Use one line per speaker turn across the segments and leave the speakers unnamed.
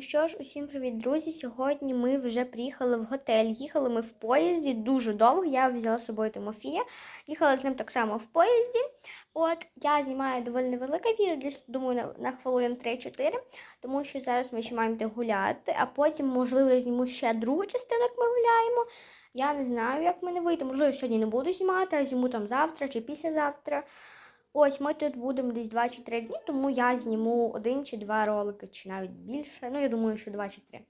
Ну що ж, усім привіт, друзі. Сьогодні ми вже приїхали в готель. Їхали ми в поїзді дуже довго. Я взяла з собою Тимофія. Їхала з ним так само в поїзді. От я знімаю доволі невелике відео, десь думаю на, на хвилин 3-4, тому що зараз ми ще маємо йти гуляти, а потім, можливо, я зніму ще другу частину, як ми гуляємо. Я не знаю, як мене вийде. Можливо, сьогодні не буду знімати, а зніму там завтра чи післязавтра. Ось ми тут будемо десь 2 чи 3 дні, тому я зніму один чи два ролики, чи навіть більше. Ну, я думаю, що 2 чи 3.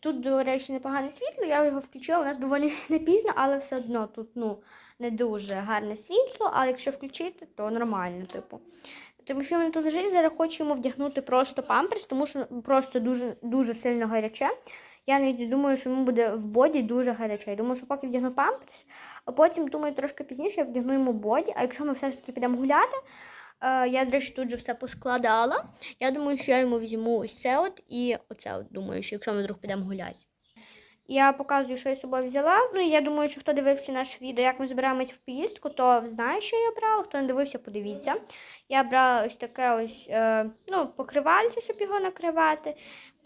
Тут, до речі, непогане світло, я його включила, у нас доволі не пізно, але все одно тут ну, не дуже гарне світло, але якщо включити, то нормально, типу. Тимофій мене тут лежить, зараз хочу йому вдягнути просто памперс, тому що просто дуже, дуже сильно гаряче. Я навіть думаю, що йому буде в боді дуже гаряче. Я думаю, що поки вдягну памперс, а потім, думаю, трошки пізніше я вдягну йому боді. А якщо ми все ж таки підемо гуляти, е, я, до речі, тут же все поскладала. Я думаю, що я йому візьму ось це от і оце от думаю, що якщо ми вдруг підемо гуляти. Я показую, що я з собою взяла. Ну, я думаю, що хто дивився наше відео, як ми збираємось в поїздку, то знає, що я брала. Хто не дивився, подивіться. Я брала ось таке ось е, ну, покривальце, щоб його накривати.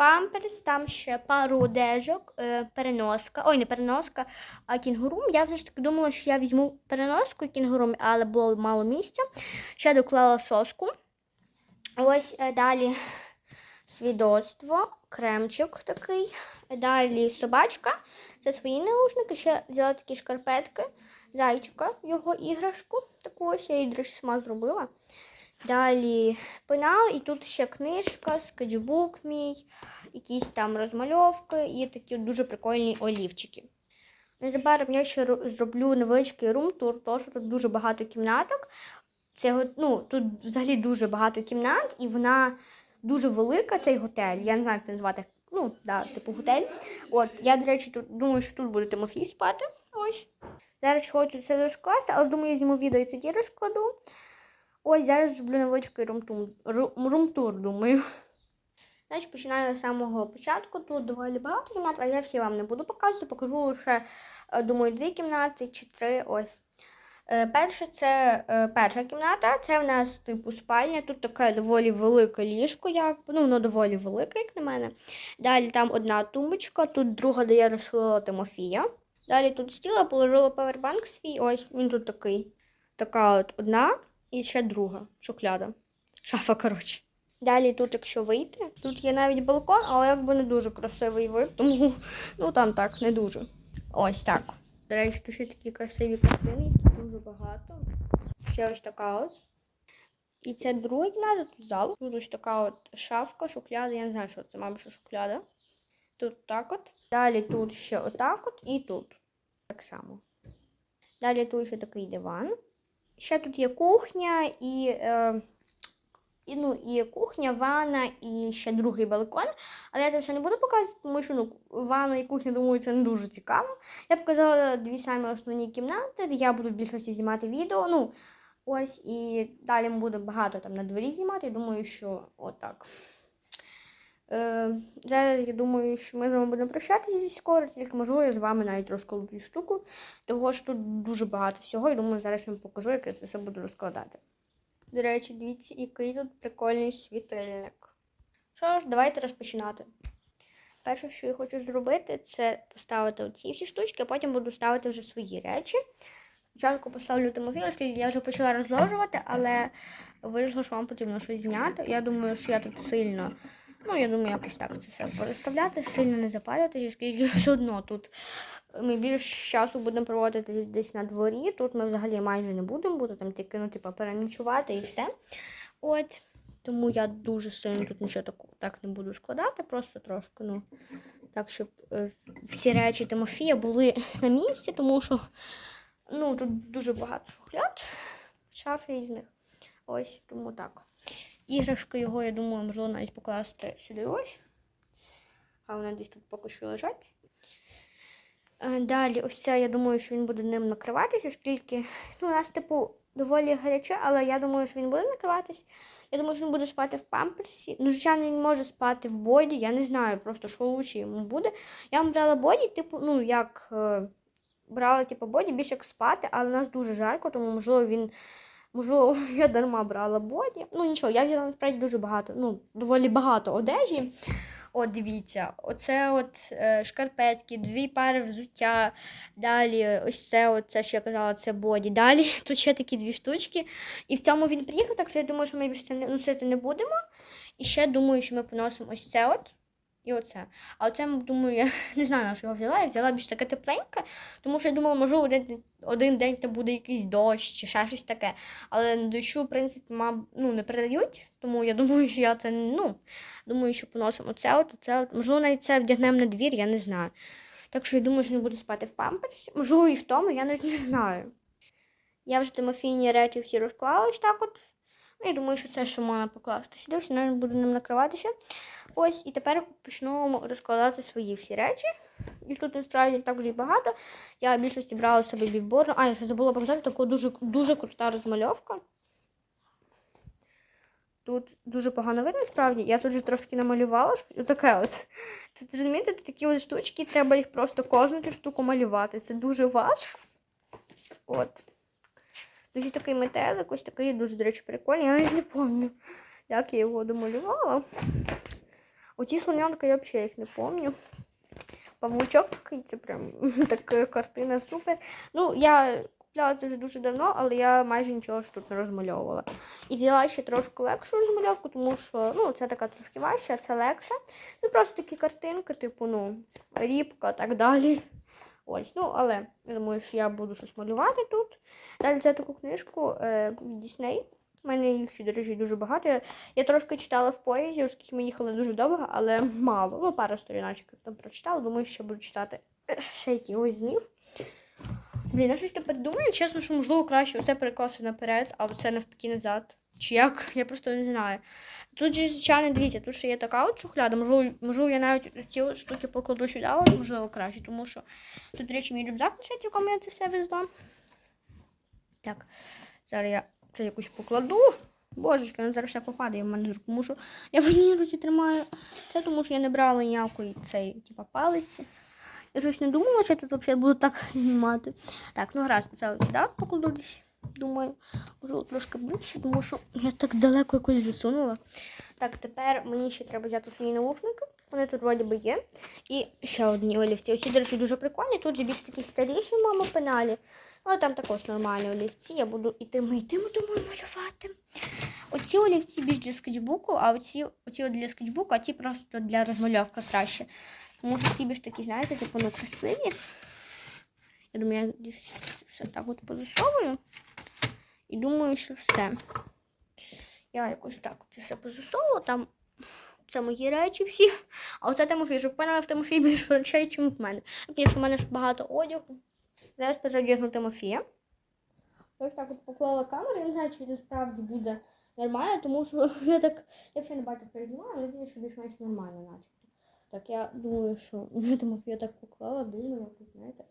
Памперс, там ще пару одежок, е, переноска. Ой, не переноска, а кінгурум. Я все ж таки думала, що я візьму переноску і кінгурум, але було мало місця. Ще доклала соску. Ось е, далі свідоцтво, кремчик такий. Далі собачка. Це свої наушники. Ще взяла такі шкарпетки, зайчика, його іграшку. Таку ось я її, сама зробила. Далі пенал, і тут ще книжка, скетчбук мій, якісь там розмальовки і такі дуже прикольні олівчики. Незабаром я ще зроблю невеличкий рум-тур, тому що тут дуже багато кімнаток. Це, ну, тут взагалі дуже багато кімнат, і вона дуже велика, цей готель. Я не знаю, як це назвати. Ну, да, типу готель. От, я, до речі, тут думаю, що тут буде Тимофій спати. Ось. Зараз хочу це розкласти, але думаю, я зніму відео і тоді розкладу. Ось зараз зроблю невеличкий румтур, думаю. Значить, починаю з самого початку. Тут доволі багато кімнат, але я всі вам не буду показувати. Покажу лише, е, думаю, дві кімнати чи три. Ось. Е, Перше, це е, перша кімната. Це в нас типу спальня. Тут таке доволі велике ліжко, як, ну, воно доволі велике, як на мене. Далі там одна тумбочка, тут друга, де я розхилила Тимофія. Далі тут стіл, я положила павербанк свій. Ось він тут такий. Така от одна і ще друга шухляда. Шафа, коротше. Далі тут, якщо вийти, тут є навіть балкон, але якби не дуже красивий вид, тому ну там так, не дуже. Ось так. До речі, тут ще такі красиві картини, їх тут дуже багато. Ще ось така от. І це друга кімната, тут зал. Тут ось така от шафка, шухляда. Я не знаю, що це, мабуть, що шухляда. Тут так от. Далі тут ще отак от і тут. Так само. Далі тут ще такий диван. Ще тут є кухня і, е, і, ну, і кухня, ванна і ще другий балкон. Але я це все не буду показувати, тому що ну, ванна і кухня, думаю, це не дуже цікаво. Я показала дві самі основні кімнати, де я буду в більшості знімати відео. Ну, ось, і далі буде багато там на дворі знімати. Я думаю, що отак. Е, зараз я думаю, що ми з вами будемо прощатися скоро, тільки можливо я з вами навіть розкладу цю штуку, того що тут дуже багато всього, і думаю, зараз я вам покажу, як я це все буду розкладати. До речі, дивіться, який тут прикольний світильник. Що ж, давайте розпочинати. Перше, що я хочу зробити, це поставити оці всі штучки, а потім буду ставити вже свої речі. Спочатку поставлю Тимофію, оскільки я вже почала розложувати, але вирішила, що вам потрібно щось зняти. Я думаю, що я тут сильно. Ну, я думаю, якось так це все переставляти, сильно не запалюватися, оскільки все одно тут ми більш часу будемо проводити десь на дворі. Тут ми взагалі майже не будемо бути, там тільки ну, типу, переночувати і все. От. Тому я дуже сильно тут нічого так, так не буду складати, просто трошки, ну, так, щоб е, всі речі Тимофія були на місці, тому що ну, тут дуже багато шухляд, шаф різних. Ось, тому так. Іграшки його, я думаю, можливо навіть покласти сюди ось. А вони десь тут поки що лежать. Е, Далі, ось це, я думаю, що він буде ним накриватися, оскільки ну, у нас, типу, доволі гаряче, але я думаю, що він буде накриватись. Я думаю, що він буде спати в памперсі. Ну, звичайно, він може спати в боді. Я не знаю просто, що лучше йому буде. Я вам брала боді, типу, ну, як е, брала, типу, боді, більше як спати, але у нас дуже жарко, тому, можливо, він. Можливо, я дарма брала боді. Ну нічого, я взяла насправді дуже багато, ну, доволі багато одежі. От дивіться, оце от е, шкарпетки, дві пари взуття. Далі, ось це, це, що я казала, це боді. Далі тут ще такі дві штучки. І в цьому він приїхав, так що я думаю, що ми більше це носити не будемо. І ще думаю, що ми поносимо ось це от. І оце. А оце, думаю, я не знаю, на що його взяла. Я взяла більш таке тепленьке, тому що я думала, можливо, один, один день там буде якийсь дощ чи ще щось таке. Але дощу, в принципі, мам, ну, не передають. Тому я думаю, що я це ну, думаю, що поносимо це от, це от. Можливо, навіть це вдягнемо на двір, я не знаю. Так що я думаю, що не буду спати в памперсі. Можливо, і в тому, я навіть не знаю. Я вже Тимофійні речі всі розклала ось так от. Ну, я думаю, що це ще можна покласти сюди, все навіть буду ним накриватися. Ось, і тепер почну розкладати свої всі речі. І тут насправді також і багато. Я в більшості брала собі біборду. А, я ще забула показати таку дуже, дуже крута розмальовка. Тут дуже погано видно, справді. Я тут же трошки намалювала. Отаке от. Тут розумієте, такі от штучки, треба їх просто кожну цю штуку малювати. Це дуже важко. От. Дуже такий метелик, ось такий дуже, до речі, прикольний. Я навіть не пам'ятаю, як я його домалювала. Оці слонянки я взагалі їх не пам'ятаю. Павучок такий, це прям така картина супер. Ну, я купляла це вже дуже давно, але я майже нічого ж тут не розмальовувала. І взяла ще трошки легшу розмальовку, тому що ну, це така трошки важча, а це легше. Ну, просто такі картинки, типу, ну, рібка, так далі. Ось, ну, але я думаю, що я буду щось малювати тут. Далі це таку книжку е, Disney. У мене їх ще, до речі, дуже багато. Я, я трошки читала в поїзді, оскільки ми їхали дуже довго, але мало. Ну, пару сторіночок там прочитала. Думаю, що буду читати е, ще якихось днів. Блін, я щось тепер думаю, чесно, що можливо краще оце перекласти наперед, а оце навпаки назад. Чи як? Я просто не знаю. Тут же, звичайно, дивіться, тут ще є така от шухляда. Можливо, можливо я навіть ці штуки покладу сюди, але можливо краще, тому що тут, до речі, мій рюкзак лежить, якому я це все везла. Так, зараз я це якусь покладу. Божечки, воно зараз все попадає в мене з рук, тому що я в одній руці тримаю це, тому що я не брала ніякої цей, типа, палиці. Я щось не думала, що я тут взагалі буду так знімати. Так, ну гаразд, це от сюди покладу десь. Думаю, можу трошки ближче, тому що я так далеко якось засунула. Так, тепер мені ще треба взяти свої наушники. Вони тут вроді би є. І ще одні олівці. Оці, до речі, дуже прикольні. Тут же більш такі старіші моєму пеналі. Але там також нормальні олівці. Я буду ітими, йтиму, думаю, малювати. Оці олівці більш для скетчбуку, а оці, оці для скетчбуку, а ті просто для розмальовки краще. Тому що ці більш такі, знаєте, типу, ну, красиві. Я думаю, я все так от позасовую. І думаю, що все. Я якось так це все позасовувала. Там це мої речі всі. А оце Тимофій, щоб поняли, в Тимофії більше речей, ніж в мене. Звісно, в мене ж багато одягу. Зараз переодягну Тимофія. Ось так от поклала камеру, я не знаю, чи це справді буде нормально, тому що я так, я взагалі не бачу, що я знімаю, але знаю, що більш-менш нормально, начебто. Так, я думаю, що я Тимофія так поклала, дивно, якось, знаєте.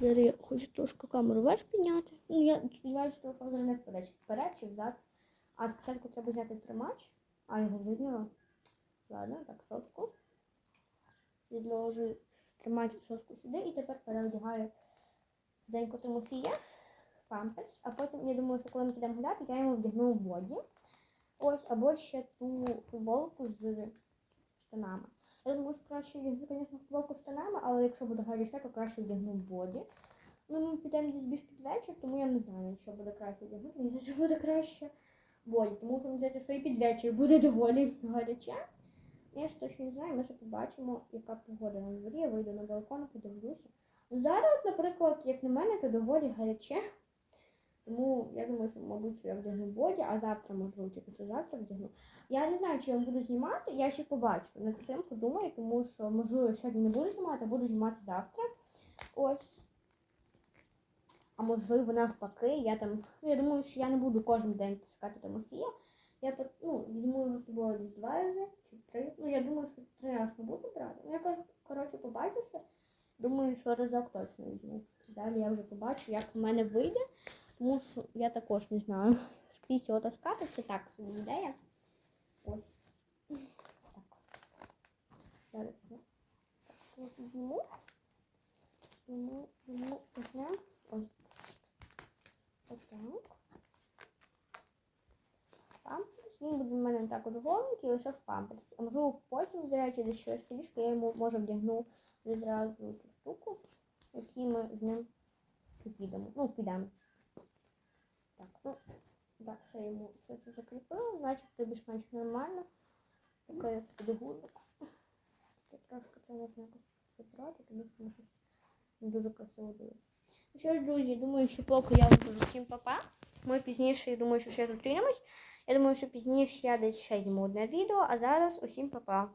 Зараз я хочу трошки камеру вверх підняти. Ну, я сподіваюся, що телефон не впаде, вперед, чи взад. А спочатку треба взяти тримач. А, його вже зняла. Ладно, так, соску. Відложу тримач соску сюди і тепер переодягаю денько Тимофія в памперс. А потім, я думаю, що коли ми підемо гуляти, я йому вдягну боді. Ось, або ще ту футболку з штанами. Я думаю, що краще вдягну, звісно, футболку з штанами, але якщо буде гаряче, то краще вдягну боді. Ну, ми підемо десь більш під вечір, тому я не знаю, що буде краще вдягнути. Мені здається, що буде краще боді, тому що мені здається, що і під вечір буде доволі гаряче. Я ж точно не знаю, ми ще побачимо, яка погода на дворі. Я вийду на балкон, подивлюся. Ну, зараз, наприклад, як на мене, то доволі гаряче. Тому я думаю, що, мабуть, я вдягну боді, а завтра, можливо, чи післязавтра вдягну. Я не знаю, чи я буду знімати, я ще побачу. Над цим подумаю, тому що, можливо, сьогодні не буду знімати, а буду знімати завтра. Ось. А можливо, навпаки, я там. Ну, я думаю, що я не буду кожен день таскати Тимофія. Я ну, візьму його з собою десь два рази чи три. Ну, я думаю, що три ж не буду брати. Ну, я кор- коротше побачу ще. Думаю, що разок точно візьму. Далі я вже побачу, як в мене вийде. Тому що я також не знаю. Скрізь його таскати, це так собі ідея. Ось. Так. Зараз я так підніму. Підніму, підніму, підніму. Ой. Отак. Памперс. він буде в мене так от голенький, лише в памперсі. А можливо, потім, до речі, десь через трішки я йому може вдягну відразу цю штуку, які ми з ним підемо. Ну, підемо. Так, ну, так, все йому все це закріпили, начебто більш-менш нормально. Така як підгузок. Я трошки це можна якось забрати, тому що ми щось не дуже красиво дивиться. Ну що ж, друзі, думаю, що поки я вам кажу всім папа. Ми пізніше, я думаю, що ще зустрінемось. Я думаю, що пізніше я десь ще зніму одне відео, а зараз усім папа.